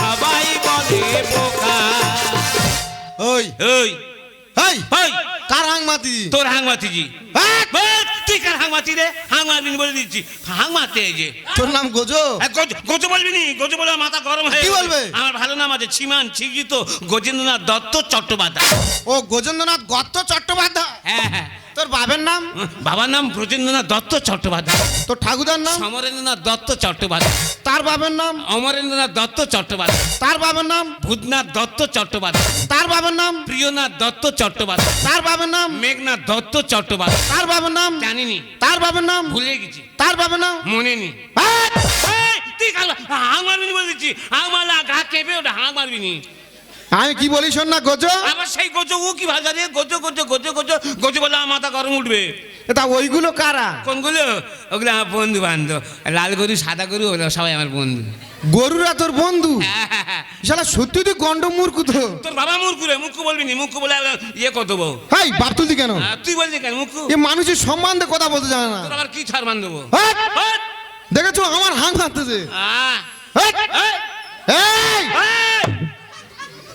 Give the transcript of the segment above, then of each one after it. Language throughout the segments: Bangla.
সবাই বলে বোকা। ওই ওই। ওই ওই। কার হাংমাতি? তোর হাংমাতি জি। হ্যাঁ? তুই কার হাংমাতি রে? হাংমাতি বলে দিচ্ছি। হাংমাতে যে। তোর নাম গোজো? গোজো বলবি নি? গোজো বলে মাথা গরম হয়ে বলবে? আমার ভালো নাম আছে ছিমান ছিজিত গজেন্দ্রনাথ দত্ত চট্টোপাধ্যায়। ও গজেন্দ্রনাথ দত্ত চট্টোপাধ্যায়? হ্যাঁ হ্যাঁ। তোর বাবার নাম? বাবার নাম ব্রজেন্দ্রনাথ দত্ত চট্টোপাধ্যায়। তোর ঠাকুরদার নাম? সমরেন্দ্রনাথ দত্ত চট্টোপাধ্যায়। তার বাবার নাম? অমরেন্দ্রনাথ দত্ত চট্টোপাধ্যায়। তার বাবার নাম? ভূতনাথ দত্ত চট্টোপাধ্যায়। তার বাবার নাম? প্রিয়নাথ দত্ত চট্টোপাধ্যায়। তার বাবার নাম? মেঘনাথ দত্ত চট্টোপাধ্যায়। তার বাবার নাম? জানিনি। তার বাবার নাম? ভুলে গেছি। তার বাবার নাম? মনে নেই? তুই কাল হাং মারবি নি বলে দিচ্ছি হাং মারলে গা কেঁপে ওটা হাং মারবি নি। আমি কি বলি শোন না গোজো। আবার সেই গোজো ও কি ভাষা রে গোজো গোজো গোজো গোজো গোজো বলে আমার মাথা গরম উঠবে। তা ওইগুলো কারা? কোনগুলো? ওগুলো আমার বন্ধু বান্ধব। লাল গরু সাদা গরু ওগুলো সবাই আমার বন্ধু। গরুরা তোর বন্ধু? হ্যাঁ, হ্যাঁ, হ্যাঁ। শালা সত্যি তুই গন্ড মূর্খ তো। তোর বাবা মুরকু রে মুখু বলবি নি মুখ বলে ইয়ে কত বউ? হাই বাপ তুলতি কেন? তুই বলছি কেন মুখ এ মানুষের সম্মান দিয়ে কথা বলতে জানে না। তোর আবার কি ছাড় মান দেবো! দেখেছ আমার হাং মারতেছে। আহ! হাট! এই!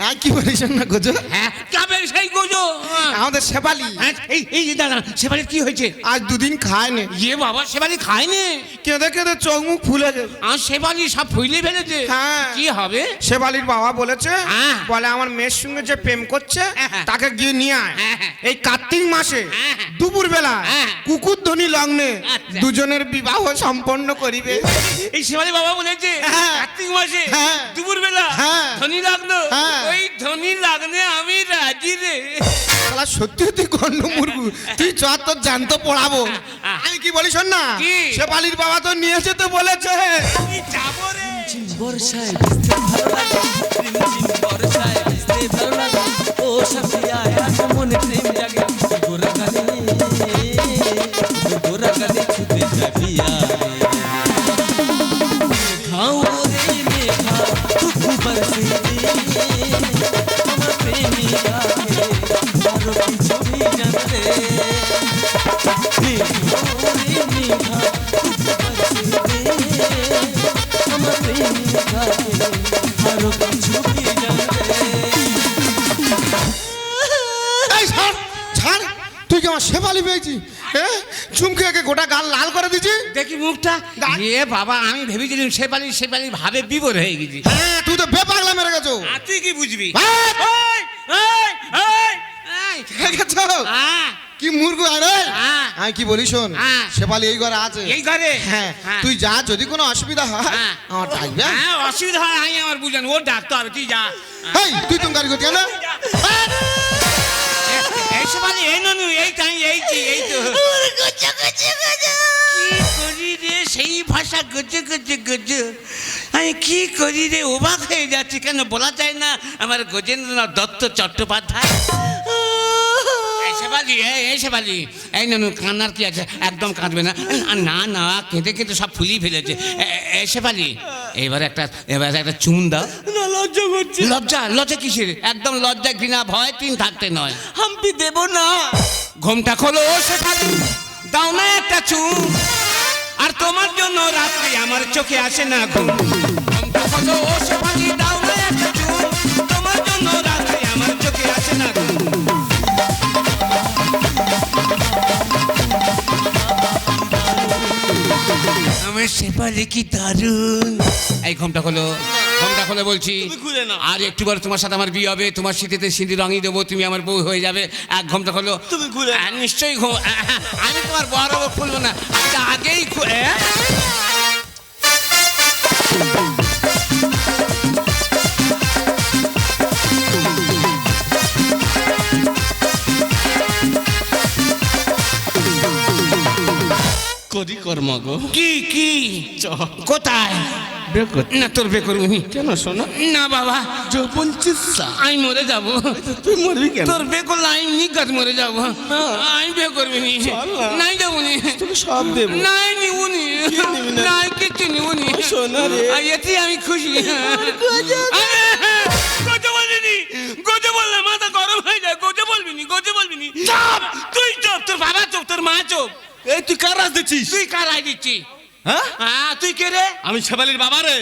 এই! কি বলি শোন না গোজো হ্যাঁ যাবে সেই গোজো আমাদের শেফালি হ্যাঁ, এই এই দাদা কি হয়েছে আজ দুদিন খায় নে ইয়ে বাবা সেবালি খায়নি কেঁদে কেঁদে চোখ মুখ ফুলে গেছে আর সেবালি সব ফুইলে ফেলেছে হ্যাঁ। কি হবে শেফালির বাবা বলেছে হ্যাঁ। বলে আমার মেয়ের সঙ্গে যে প্রেম করছে হ্যাঁ। তাকে গিয়ে নিয়ে আয় হ্যাঁ, হ্যাঁ। এই কার্তিক মাসে হ্যাঁ। দুপুর বেলা হ্যাঁ। কুকুর ধ্বনি লগ্নে আচ্ছা। দুজনের বিবাহ সম্পন্ন করিবে এই সেবালি বাবা বলেছে হ্যাঁ। কার্তিক মাসে হ্যাঁ। দুপুর বেলা হ্যাঁ। ধনী লাগল হ্যাঁ। ওই ধনী লাগনে আমি রাজি রে শালা সত্যি সত্যি গন্ড মুরগু তুই চ তোর জানতো পড়াবো আমি কি বলি শোন না কি? শেফালির বাবা তো নিয়েছে তো বলেছে আমি যাব রে বর্ষায় ভিজতে ভালো লাগে বর্ষায় ভিজতে ভালো লাগে ও সাফিয়া আজ মনে প্রেম জাগে কি আমার শেফালি পেয়েছি হ্যাঁ চুমকে একে গোটা গাল লাল করে দিছি দেখি মুখটা। এ বাবা আমি ভেবেছিলাম সেপালি সেপালি ভাবে বিবর হয়ে গেছি। হ্যাঁ তুই তো বেপাগলা মেরে গেছো। আর তুই কি বুঝবি? হ্যাঁ, আহ, কি মুরগু আরে? হ্যাঁ। আমি কি বলি শোন হ্যাঁ। শেফালি এই ঘরে আছে। এই ঘরে? হ্যাঁ হ্যাঁ। তুই যা যদি কোনো অসুবিধা হয় হ্যাঁ। আমার ডাকবে হ্যাঁ? অসুবিধা হয় আমি আমার বুঝেন ও ডাক্তার হবে তুই যা। তুই তুমি গাড়ি করতে না। এই কি তো কি করি রে? সেই ভাষা গজে গজে গজে। আমি কি করি রে? অবাক হয়ে যাচ্ছি কেন? বলা যায় না। আমার গজেন্দ্রনাথ দত্ত চট্টোপাধ্যায়। এই কান্নার কি আছে? একদম কাঁদবে না। না না কেঁদে কেঁদে সব ফুলিয়ে ফেলেছে। এ- এ- এই এবার একটা এবার একটা চুন দাও। লজ্জা করছে। লজ্জা? লজ্জা কিসের? একদম লজ্জা ঘৃণা ভয় তিন থাকতে নয়। হাম্পি দেব না। ঘুমটা খোলো, শেফালি। দাও না একটা চুন আর তোমার জন্য রাত্রি আমার চোখে আসে না ঘুম। ঘুমটা খোলো, শেফালি, দাও না একটা চুন তোমার জন্য রাত্রি আমার চোখে আসে না ঘুম। আমার শেফালি কি দারুণ। এই ঘুমটা খোলো। ঘুমটা খুলে বলছি আর একটু বার তোমার সাথে আমার বিয়ে হবে তোমার শীতেতে সিঁড়ি রঙই দেবো তুমি আমার বউ হয়ে যাবে। এক ঘণ্টা খোলো তুমি খুলে হ্যাঁ, নিশ্চয়ই ঘুম হ্যাঁ, হ্যাঁ, আমি তোমার বড় খুলবো না আগেই তো আগেই খু- করি কর্ম গো। কি কি? কোথায়? না তোর বে করবি। কেন শোনো। না বাবা। যৌবন চিৎসা আমি মরে যাব। তুই মরবি কেন? তোর বে করলে আমি নিকাত মরে যাব। আমি বে করবি নি। চল না। নাই যাব নি তোকে সব দেবো। নাই না? নাই কিচ্ছু নিবুনি। সোনা রে। আর এতে আমি খুশি। গোজো বলিনি গোজো বললে মাথা গরম হয়ে যায়। গোজো বলবি নি গোজো বলবি নি চুপ। তুই চুপ তোর বাবা চুপ তোর মা চুপ। এই তুই কার রাজ দিচ্ছিস? তুই কার আই দিচ্ছি হ্যাঁ? হ্যাঁ তুই কে রে? আমি শেবালির বাবা রে।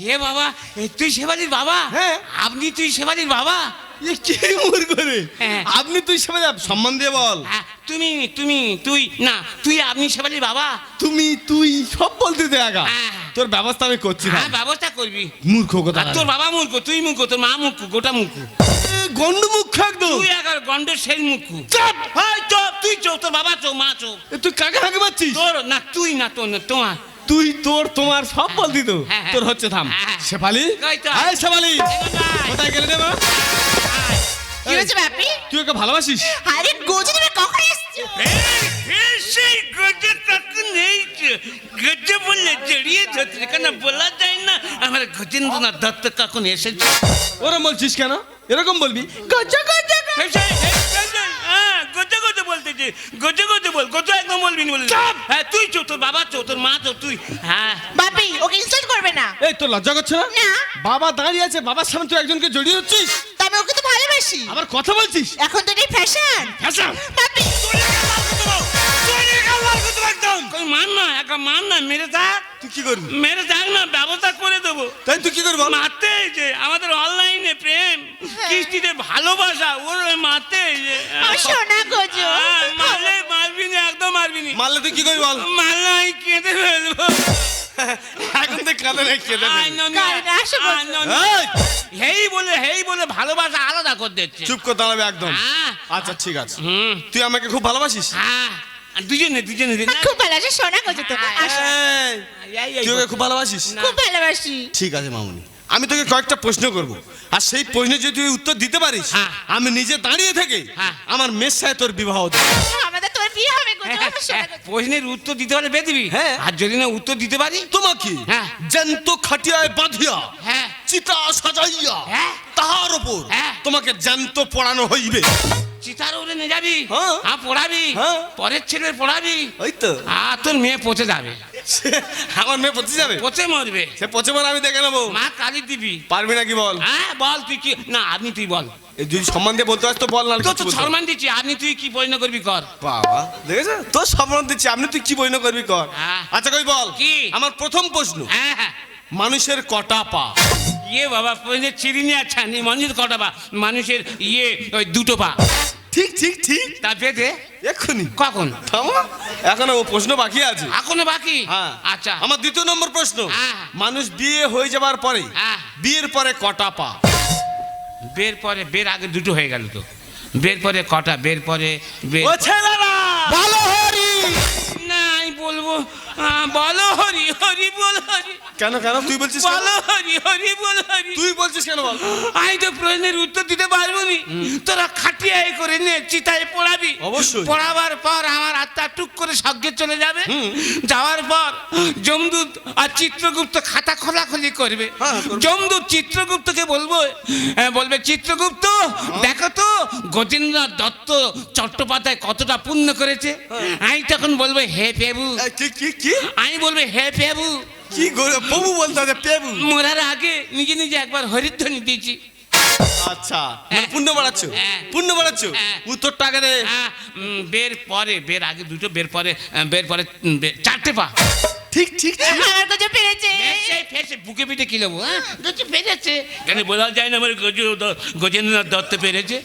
হে বাবা এ তুই শেবালির বাবা? হ্যাঁ। আপনি তুই শেবালির বাবা? এ কি মূর্খ রে? হ্যাঁ। আপনি তুই সেবা সম্মান দিয়ে বল। তুমি তুমি তুই না তুই আপনি সেবালি বাবা? তুমি তুই সব বলতে দে আগা। হ্যাঁ। তোর ব্যবস্থা আমি করছি না। হ্যাঁ ব্যবস্থা করবি। মূর্খ কথা তোর বাবা মূর্খ তুই মুখ তোর মা মুখ গোটা মুখ গন্ড মুখ একদম। তুই আগার গন্ডের সেই মুখ। চাপ! হাই চপ তুই চো তোর বাবা চো মা চো তুই কাকে হাঁকে পাচ্ছিস তোর না তুই না তোর না তোমার। তুই তোর তোমার সব বল তো। হ্যাঁ, হ্যাঁ। তোর হচ্ছে থাম। হ্যাঁ। শেফালি? আয় শেফালি। কোথায় গেলে রে মা। কি হয়েছে বাপি? তুই ওকে ভালোবাসিস? আরে গোজি তুমি কখন এসছো? এই, এই সেই গজে কাকু নেই গজে বললে জড়িয়ে ধরতে কেন বলা যায় না? আমার গজেন্দ্রনাথ দত্ত কখন এসেছে? ওরম বলছিস কেন? এরকম বলবি? গজা গজা গজা। এই সেই, এই, এই, এই, হ্যাঁ, গজে গজে বলতেছে গজে গজে বল গজে একদম বলবি না হ্যাঁ তুই চো তোর বাবা চো তোর মা চো তুই হ্যাঁ। বাপি ওকে ইনসাল্ট করবে না। এই তোর লজ্জা করছে না? না। বাবা দাঁড়িয়ে আছে বাবার সামনে তুই একজনকে জড়িয়ে হচ্ছিস ওকে তো ভালোবাসি। আবার কথা বলছিস? এখন তো এটাই ফ্যাশন হ্যাঁ বাপি কই মান না একা মান না মেরে থাক তুই কি করবি? মেরে থাক না ব্যবস্থা করে দেবো। তাই তুই কি করবি? বল? মারতে এই যে আমাদের অনলাইনে প্রেম। কিস্তিতে ভালোবাসা ওর মারতে এই যে সোনা গোজো হ্যাঁ, মারলে মারবি না একদম মারবি না। মারলে তুই কি করবি বল? মারলে আমি কেঁদে ফেলব। এখন তো কাঁদে হেই বলে হেই বলে ভালোবাসা আলাদা করে দিচ্ছে। চুপ করে দাঁড়াবে একদম। হ্যাঁ। আচ্ছা ঠিক আছে। হুম। তুই আমাকে খুব ভালোবাসিস? হ্যাঁ। আর দুজনে দুজনে খুব ভালোবাসে সোনা করছে তো তুই ওকে খুব ভালোবাসিস। খুব ভালোবাসি। ঠিক আছে মামুনি। আমি তোকে কয়েকটা প্রশ্ন করব আর সেই প্রশ্নে যদি তুই উত্তর দিতে পারিস হ্যাঁ। আমি নিজে দাঁড়িয়ে থেকে হ্যাঁ। আমার মেয়ের সাথে তোর বিবাহ আমাদের তোর বিয়ে হবে গোজো প্রশ্নের উত্তর দিতে পারলে বেদিবি হ্যাঁ। আর যদি না উত্তর দিতে পারি তোমাকে হ্যাঁ। জ্যান্ত খাটিয়ায় বাঁধিয়া হ্যাঁ চিতা সাজাইয়া হ্যাঁ। তাহার উপর হ্যাঁ। তোমাকে জ্যান্ত পড়ানো হইবে চিতার উড়ে নিয়ে যাবি হ্যাঁ। হ্যাঁ পড়াবি হ্যাঁ। পরের ছেলের পড়াবি ওই তো আর তোর মেয়ে পচে যাবে আমার মেয়ে পচে যাবে? পচে মরবে। সে পচে আমি দেখে নেব। মা কালি দিবি। পারবি নাকি বল? হ্যাঁ বল তুই কি না আপনি তুই বল। এই যদি সম্মান দিয়ে বলতে পারিস তো বল না তো তো সম্মান দিচ্ছি আপনি তুই কি পরিণত করবি কর। বাবা দেখেছ? তোর সম্মান দিচ্ছি আপনি তুই কি করবি কর? হ্যাঁ। আচ্ছা কই বল? কি? আমার প্রথম প্রশ্ন। হ্যাঁ হ্যাঁ। মানুষের কটা পা? ইয়ে বাবা চিরিনি আচ্ছা মানুষের কটা পা? মানুষের ইয়ে ওই দুটো পা। ঠিক ঠিক ঠিক। তা পেতে এক্ষুনি। কখন? থামো। এখনও ও প্রশ্ন বাকি আছে। এখনও বাকি? হ্যাঁ। আচ্ছা। আমার দ্বিতীয় নম্বর প্রশ্ন। হ্যাঁ। মানুষ বিয়ে হয়ে যাবার পরে হ্যাঁ। বিয়ের পরে কটা পা? বের পরে বের আগে দুটো হয়ে গেল তো। বের পরে কটা বের পরে বের ও ছেলেরা! ভালো হরি! না আমি বলব বলো। হরি হরি বল হরি। কেন কেন? তুই বলছিস? বলো হরি হরি বল হরি। তুই বলছিস কেন বল? আমি তো প্রশ্নের উত্তর দিতে পারব নি। তোরা খাটিয়ায় করে নে চিতায় পড়াবি। অবশ্যই। পড়াবার পর আমার আত্মা টুক করে স্বর্গে চলে যাবে। যাওয়ার পর জমদূত আর চিত্রগুপ্ত খাতা খোলাখুলি করবে। হ্যাঁ, করবে। জমদূত চিত্রগুপ্তকে বলব হ্যাঁ, বলবে চিত্রগুপ্ত দেখো তো গজেন্দ্রনাথ দত্ত চট্টোপাধ্যায় কতটা পুণ্য করেছে। আমি তখন বলব হে কি? আমি বলব হে পেবু। কি প্রভু বলতে হবে পেবু। মরার আগে নিজে নিজে একবার হরিধ্বনি দিয়েছি। আচ্ছা মানে হ্যাঁ। পুণ্য বাড়াচ্ছ? হ্যাঁ। পুণ্য বাড়াচ্ছ? উত্তর উত্তরটা আগে দে। হ্যাঁ, বের পরে বের আগে দুটো বের পরে বের পরে চারটে পা। ঠিক ঠিক আমার গোজো পেরেছে। ফেসে ফেসে বুকে পিঠে কি নেব হ্যাঁ? গজু পেরেছে। কেন বলা যায় না আমার গজু গজেন্দ্রনাথ দত্ত পেরেছে।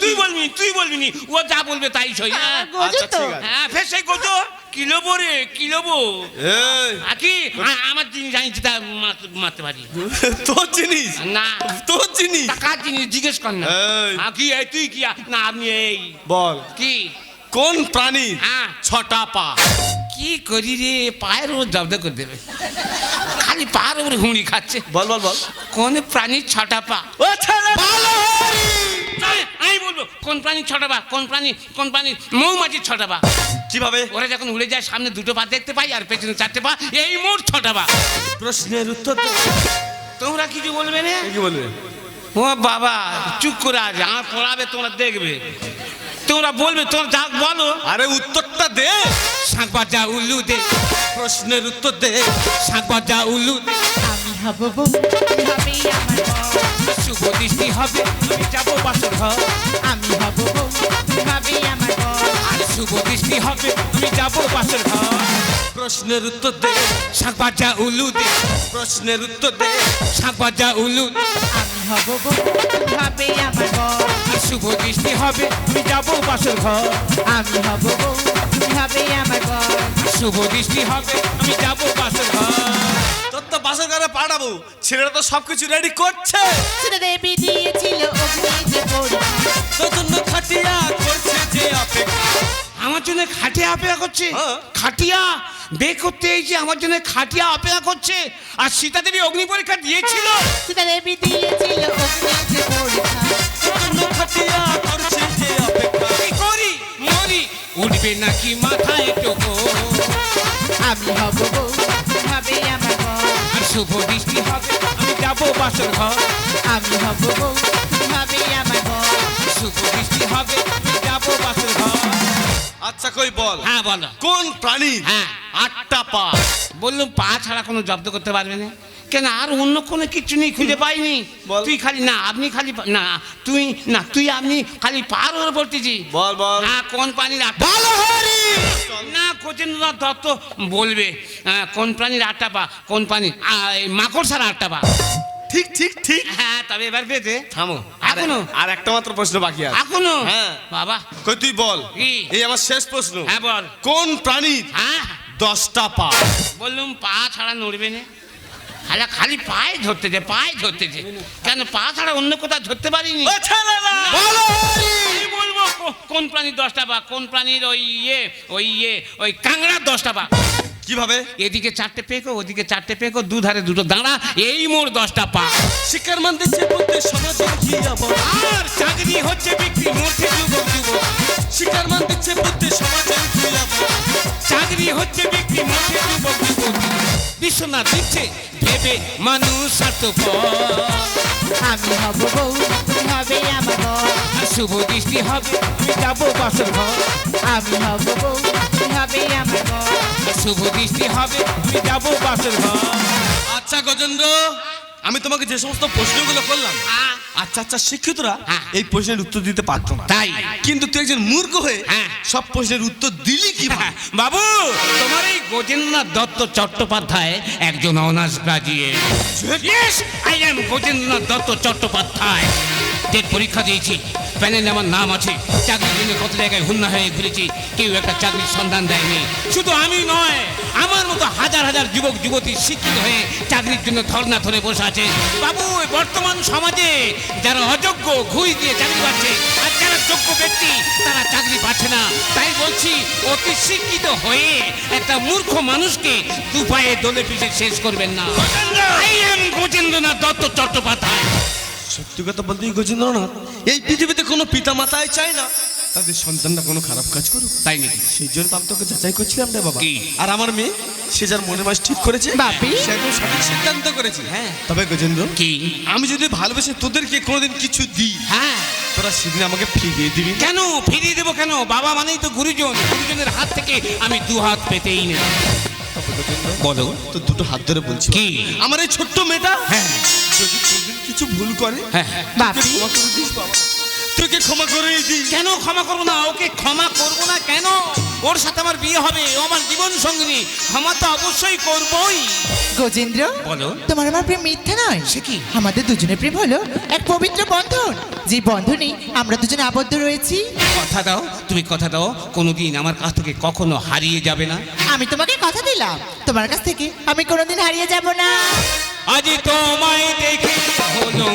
তুই বলবি তুই বলবি নি ও যা বলবে তাই সই হ্যাঁ? আচ্ছা। হ্যাঁ ফেসে গজু কিলোবো রে কিলোবো এই। আকি আমার জিনিস তা মার- মারতে পারি। তোর জিনিস? না। তোর জিনিস? কার জিনিস? জিজ্ঞেস কর না। এই। আ, কি এই তুই কি না আপনি এই। বল। কি? কোন প্রাণী হ্যাঁ। ছটা পা? কি করি রে? পায়ের উপর জব্দ করে দেবে। খালি পায়ের উপরে হুঁড়ি খাচ্ছে। বল বল বল। কোন প্রাণীর ছটা পা? ও আমি বলব কোন প্রাণীর ছটা পা? কোন প্রাণী কোন প্রাণীর মৌমাছির ছটা পা? কীভাবে? ওরা যখন উড়ে যায় সামনে দুটো পা দেখতে পাই আর পেছনে চারটে পা এই মোট ছটা পা। প্রশ্নের উত্তর। তোমরা কিছু বলবে না কি বলবে? ও বাবা চুপ করে আজ আমার পড়াবে তোমরা দেখবে। তোমরা বলবে তোমরা যা বলো। আরে উত্তরটা দে। শাঁখ বাজা উল্লু দে। প্রশ্নের উত্তর দে। শাঁখ বাজা উল্লু দে। আমি হব আমি আমার। শুভ দৃষ্টি হবে আমি যাব বাসর ঘর। আমি হব হবেই আমার। আর শুভ দৃষ্টি হবে আমি যাব বাসর ঘর। প্রশ্নের উত্তর দে। শাঁখ বাজা উল্লু দে। প্রশ্নের উত্তর দে। শাঁখ বাজা উল্লু দে। আমি হব তুমি হবে আমার আর শুভ দৃষ্টি হবে? আমি যাব বাসর ঘর। আমি হব তুমি হবে আমার শুভ দৃষ্টি হবে? আমি যাব বাসর ঘর। তোর তো বাসর ঘরে পাঠাবো ছেলেরা তো সবকিছু রেডি করছে। সেটা দেবী দিয়েছিল অগ্নি যে পরীক্ষা তোর জন্য খাটিয়া। খাটিয়া অপেক্ষা করছে। হ্যাঁ। খাটিয়া বে করতে এসে আমার জন্য খাটিয়া অপেক্ষা করছে আর সীতা দেবী অগ্নি পরীক্ষা দিয়েছিল। সেটা দেবী দিয়েছিল অগ্নি যে পরীক্ষা। তোর জন্য খাটিয়া করছে যে অপেক্ষা কি করি? মরি। উঠবে নাকি মাথায় টোকো আমি হব হবে আমার আর শুভ দৃষ্টি হবে আমি যাব বাসর ঘর। আমি হব হবে আমার শুভ দৃষ্টি হবে আমি যাব বাসর ঘর। আচ্ছা কই বল। হ্যাঁ বলো। কোন প্রাণী হ্যাঁ। আটটা পা? বললাম পা ছাড়া কোনো জব্দ করতে পারবে না। কেন আর অন্য কোনো কিছু নেই খুঁজে পাইনি। বল। তুই খালি না আপনি খালি না তুই না তুই আপনি খালি পার ওর পড়তেছি। বল বল। হ্যাঁ কোন প্রাণীর আটটা ভালো হরি না কোচেন্দ্রনাথ দত্ত বলবে আহ, কোন প্রাণীর আটটা পা কোন প্রাণীর মাকড়সার আটটা পা। ঠিক ঠিক ঠিক। হ্যাঁ তবে এবার পেতে থামো। এখনও? আর একটা মাত্র প্রশ্ন বাকি আছে। এখনও? হ্যাঁ। বাবা। কই তুই বল। এই আমার শেষ প্রশ্ন। হ্যাঁ বল। কোন প্রাণীর হ্যাঁ। দশটা পা? বললুম পা ছাড়া নড়বে না। খালি খালি পায়ে ধরতেছে পায়ে ধরতেছে কেন পা ছাড়া অন্য কোথাও ধরতে পারিনি? বলব? কোন প্রাণীর দশটা পা? কোন প্রাণীর ওই ইয়ে ওই ইয়ে ওই কাংড়ার দশটা পা? কীভাবে? এদিকে চারটে পেকো ওদিকে চারটে পেকো দুধারে দুটো দাঁড়া এই মোর দশটা পা। শিকার মান দিচ্ছে বিশ্বনাথ দিচ্ছে ভেবে মানুষ আমি হব বউ তুমি হবে আমার শুভ দৃষ্টি হবে তুমি যাব বাসর ঘর। আমি হব বউ তুমি হবে আমার শুভ দৃষ্টি হবে তুমি যাব বাসর ঘর। আচ্ছা গজেন্দ্র আমি তোমাকে যে সমস্ত প্রশ্নগুলো করলাম আচ্ছা আচ্ছা শিক্ষিতরা হ্যাঁ। এই প্রশ্নের উত্তর দিতে পারতো না। তাই। কিন্তু তুই একজন মূর্খ হয়ে হ্যাঁ। সব প্রশ্নের উত্তর দিলি কি হ্যাঁ, বাবু তোমার এই গজেন্দ্রনাথ দত্ত চট্টোপাধ্যায় একজন honours graduate. I am Gajendranath Dutta Chattopadhyay. TET পরীক্ষা দিয়েছি। প্যানেলে আমার নাম আছে। চাকরির জন্য কত জায়গায় হুন্না হয়ে ঘুরেছি কেউ একটা চাকরির সন্ধান দেয়নি। শুধু আমি নয় আমার মতো হাজার হাজার যুবক যুবতী শিক্ষিত হয়ে চাকরির জন্য ধর্না ধরে বসে আছে। বাবু বর্তমান সমাজে যারা অযোগ্য ঘুষ দিয়ে চাকরি পাচ্ছে আর যারা যোগ্য ব্যক্তি তারা চাকরি পাচ্ছে না। তাই বলছি অতি শিক্ষিত হয়ে একটা মূর্খ মানুষকে দু পায়ে দোলে পিছিয়ে শেষ করবেন না। I am Gajendranath Dutta Chattopadhyay. সত্যি কথা বলতে গজেন্দ্রনাথ এই পৃথিবীতে কোনো পিতা মাতাই চায় না। তাদের সন্তানরা কোনো খারাপ কাজ করুক। তাই নাকি? সেই জন্য আমি তোকে যাচাই করছিলাম রে বাবা। আর আমার মেয়ে সে যার মনে মাস ঠিক করেছে সে একদম সঠিক সিদ্ধান্ত করেছে। হ্যাঁ। তবে গজেন্দ্র কি? আমি যদি ভালোবেসে তোদেরকে কোনোদিন কিছু দিই হ্যাঁ। তোরা সেদিন আমাকে ফিরিয়ে দিবি কেন? ফিরিয়ে দেবো কেন? বাবা মানেই তো গুরুজন। গুরুজনের হাত থেকে আমি দু হাত পেতেই না বলো। তোর দুটো হাত ধরে বলছি। কি? আমার এই ছোট্ট মেয়েটা হ্যাঁ। যদি কিছু ভুল করে? হ্যাঁ। তোকে ক্ষমা করে দিস কেন ক্ষমা করব না? ওকে ক্ষমা করব না কেন? ওর সাথে আমার বিয়ে হবে ও আমার জীবন সঙ্গিনী। ক্ষমা তো অবশ্যই করবই। গজেন্দ্র বলো। তোমার আমার প্রেম মিথ্যা নয়। সে কি? আমাদের দুজনের প্রেম হলো এক পবিত্র বন্ধন। যে বন্ধনে আমরা দুজনে আবদ্ধ রয়েছি। কথা দাও তুমি কথা দাও। কোনোদিন আমার কাছ থেকে কখনো হারিয়ে যাবে না। আমি তোমাকে কথা দিলাম। তোমার কাছ থেকে আমি কোনোদিন হারিয়ে যাব না। আজ তোমায় দেখে হলো